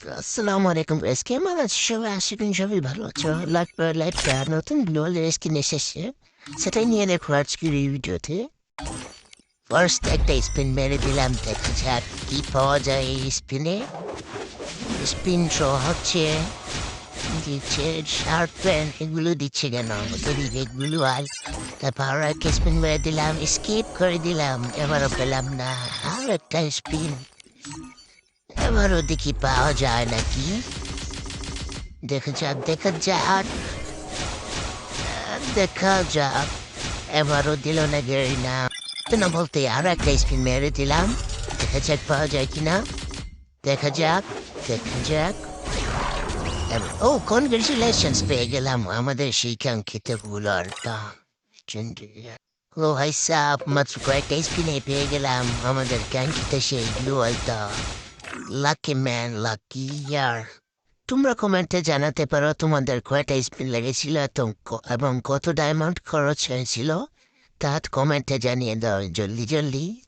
আসসালামু আলাইকুম কেমন আছো? সবাই আশা করি সবাই ভালো আছো। লাইট লাইট নতুন গ্লোয়াল স্কিন এসেছে। সেটাই নিয়ে দেখো আজকের এই ভিডিওতে। ফার্স্ট একটা স্পিন মেরে দিলাম, দেখা যাক কি পাওয়া যায় এই স্পিনে স্পিন সহ হচ্ছে। দিচ্ছে শার্ট প্যান্ট এগুলো দিচ্ছে কেন? ওদের এগুলো আর তারপর আরও একটা স্পিন মেরে দিলাম স্কিপ করে দিলাম, এবারও পেলাম না। আর একটা স্পিন এবারও দেখি পাওয়া যায় নাকি? দেখা যাক দেখা যাক। দেখা যাক। এবারও দিল না গেরি না না বলতে আরও একটা স্পিন মেরে দিলাম। দেখা যাক পাওয়া যায় কিনা। দেখা যাক দেখা যাক। ও কনগ্রেচুলেশনস পেয়ে গেলাম আমাদের কাঙ্ক্ষিত গুলারটা ও ভাই সাপ মাত্র কয়েকটা স্পিনে পেয়ে গেলাম আমাদের কাঙ্ক্ষিত সেই গ্লোয়ালটা লাকি ম্যান লাকি ইয়ার তোমরা কমেন্টে জানাতে পারো তোমাদের কয়টা স্পিন লেগেছিল এবং কত ডায়মন্ড খরচ হয়েছিল। তা কমেন্টে জানিয়ে দাও, জলদি জলদি।